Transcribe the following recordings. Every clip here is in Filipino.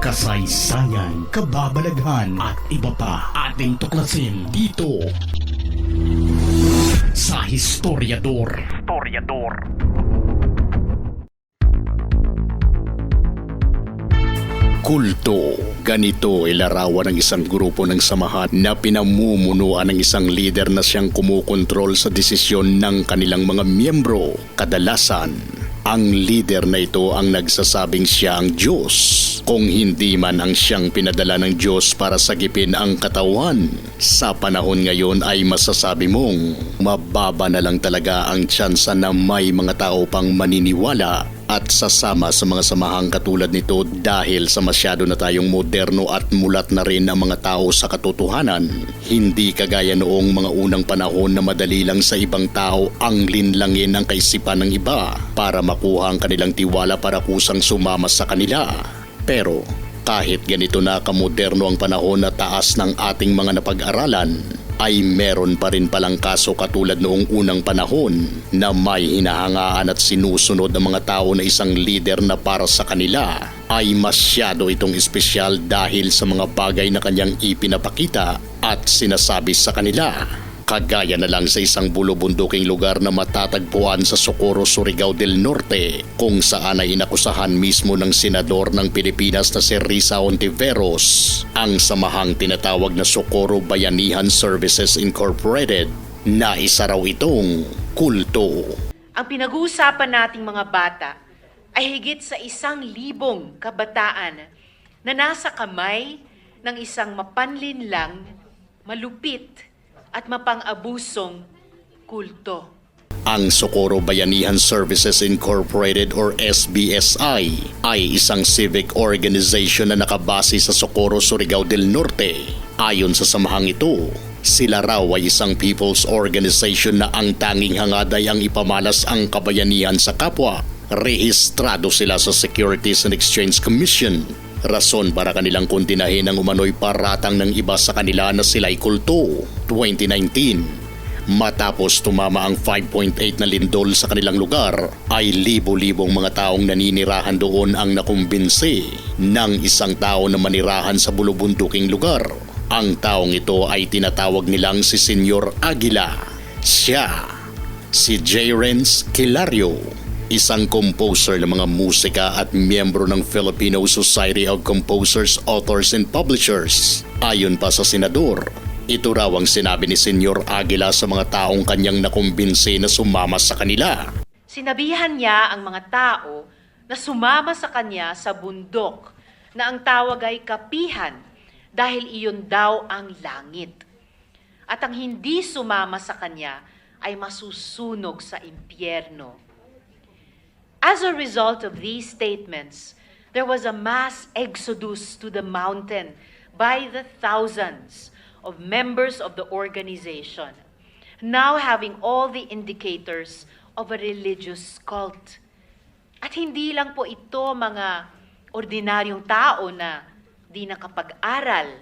kasaysayan, kababalaghan at iba pa ating tuklasin dito sa Historiador. Historiador. Kulto. Ganito ilarawan ng isang grupo ng samahan na pinamumunuan ng isang leader na siyang kumukontrol sa desisyon ng kanilang mga miyembro. Kadalasan, ang leader na ito ang nagsasabing siya ang Diyos. Kung hindi man ang siyang pinadala ng Diyos para sagipin ang katawan. Sa panahon ngayon ay masasabi mong mababa na lang talaga ang tsansa na may mga tao pang maniniwala at sasama sa mga samahang katulad nito dahil sa masyado na tayong moderno at mulat na rin ang mga tao sa katotohanan. Hindi kagaya noong mga unang panahon na madali lang sa ibang tao ang linlangin ang kaisipan ng iba para makuha ang kanilang tiwala para kusang sumama sa kanila. Pero kahit ganito na kamoderno ang panahon na taas ng ating mga napag-aralan, ay meron pa rin palang kaso katulad noong unang panahon na may hinahangaan at sinusunod ng mga tao na isang leader na para sa kanila ay masyado itong espesyal dahil sa mga bagay na kanyang ipinapakita at sinasabi sa kanila. Kagaya na lang sa isang bulubunduking lugar na matatagpuan sa Socorro, Surigao del Norte kung saan ay inakusahan mismo ng senador ng Pilipinas na si Risa Ontiveros ang samahang tinatawag na Socorro Bayanihan Services Incorporated na isa raw itong kulto. Ang pinag-uusapan nating mga bata ay higit sa isang libong kabataan na nasa kamay ng isang mapanlinlang, malupit at mapang-abusong kulto. Ang Socorro Bayanihan Services Incorporated or SBSI ay isang civic organization na nakabase sa Socorro, Surigao del Norte. Ayon sa samahang ito, sila raw ay isang people's organization na ang tanging hangad ay ang ipamalas ang kabayanihan sa kapwa. Rehistrado sila sa Securities and Exchange Commission. Rason para kanilang kundinahin ang umano'y paratang ng iba sa kanila na sila'y kulto. 2019 Matapos tumama ang 5.8 na lindol sa kanilang lugar, ay libo-libong mga taong naninirahan doon ang nakumbinsi ng isang tao na manirahan sa bulubunduking lugar. Ang taong ito ay tinatawag nilang si Senyor Aguila. Siya, si J. Renz Kilario, isang composer ng mga musika at miyembro ng Filipino Society of Composers, Authors and Publishers. Ayon pa sa senador, ito raw ang sinabi ni Senyor Aguila sa mga taong kanyang nakumbinsi na sumama sa kanila. Sinabihan niya ang mga tao na sumama sa kanya sa bundok na ang tawag ay kapihan dahil iyon daw ang langit. At ang hindi sumama sa kanya ay masusunog sa impyerno. As a result of these statements, there was a mass exodus to the mountain by the thousands of members of the organization, now having all the indicators of a religious cult. At hindi lang po ito mga ordinaryong tao na di nakapag-aral.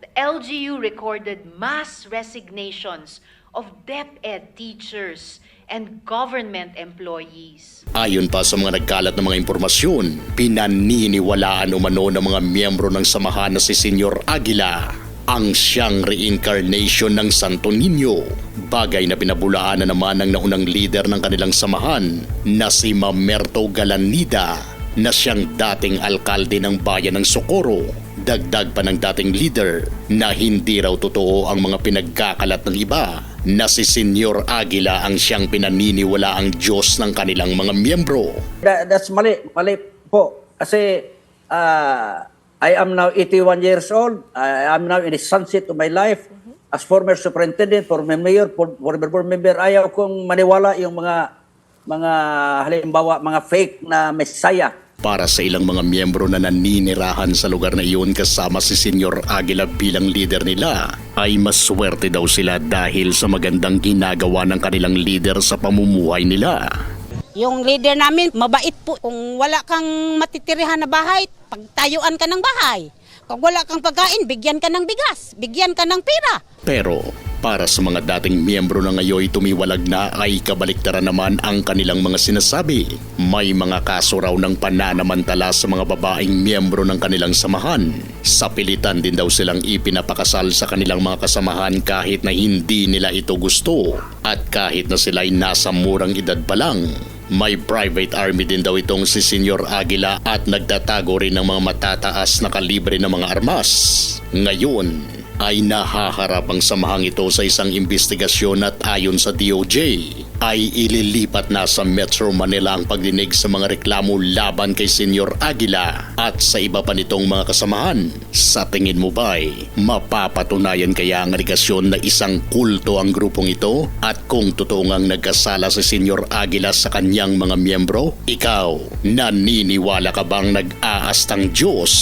The LGU recorded mass resignations of DepEd teachers and government employees. Ayon pa sa mga nagkalat na mga impormasyon, pinaniniwalaan umano ng mga miyembro ng samahan na si Senyor Aguila ang siyang reincarnation ng Santo Niño. Bagay na pinabulaan na naman ng naunang leader ng kanilang samahan na si Mamerto Galanida na siyang dating alkalde ng bayan ng Socorro. Dagdag pa ng dating leader na hindi raw totoo ang mga pinagkakalat ng iba na si Senyor Aguila ang siyang pinaniniwala ang Diyos ng kanilang mga miyembro. That, that's mali. Mali po. Kasi ah, I am now 81 years old. I am now in the sunset of my life. As former superintendent, former mayor, for- former board member, ayaw kong maniwala yung mga mga halimbawa, mga fake na messiah. Para sa ilang mga miyembro na naninirahan sa lugar na iyon kasama si Senyor Aguila bilang leader nila, ay maswerte daw sila dahil sa magandang ginagawa ng kanilang leader sa pamumuhay nila. Yung leader namin, mabait po. Kung wala kang matitirihan na bahay, pagtayuan ka ng bahay. Kung wala kang pagkain, bigyan ka ng bigas, bigyan ka ng pera. Pero Para sa mga dating miyembro na ngayon tumiwalag na ay kabaliktaran naman ang kanilang mga sinasabi. May mga kaso raw ng pananamantala sa mga babaeng miyembro ng kanilang samahan. Sa pilitan din daw silang ipinapakasal sa kanilang mga kasamahan kahit na hindi nila ito gusto at kahit na sila'y nasa murang edad pa lang. May private army din daw itong si Senyor Aguila at nagtatago rin ng mga matataas na kalibre ng mga armas. Ngayon, ay nahaharap ang samahang ito sa isang investigasyon at ayon sa DOJ ay ililipat na sa Metro Manila ang pagdinig sa mga reklamo laban kay Senyor Aguila at sa iba pa nitong mga kasamahan. Sa tingin mo ba'y mapapatunayan kaya ang aligasyon na isang kulto ang grupong ito at kung totoo ngang nagkasala si Senyor Aguila sa kanyang mga miyembro? Ikaw, naniniwala ka bang nag-aastang Diyos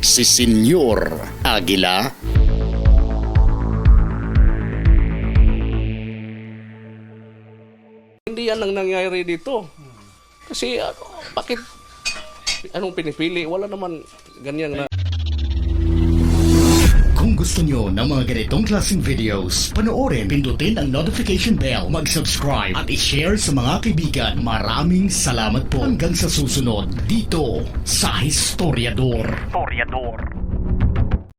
si Senyor Aguila? Hindi yan ang nangyayari dito. Kasi ano, bakit anong pinipili? Wala naman ganyan na Kung gusto nyo ng mga ganitong klaseng videos, panoorin, pindutin ang notification bell, mag-subscribe at i-share sa mga kaibigan. Maraming salamat po hanggang sa susunod dito sa Historiador. Historiador.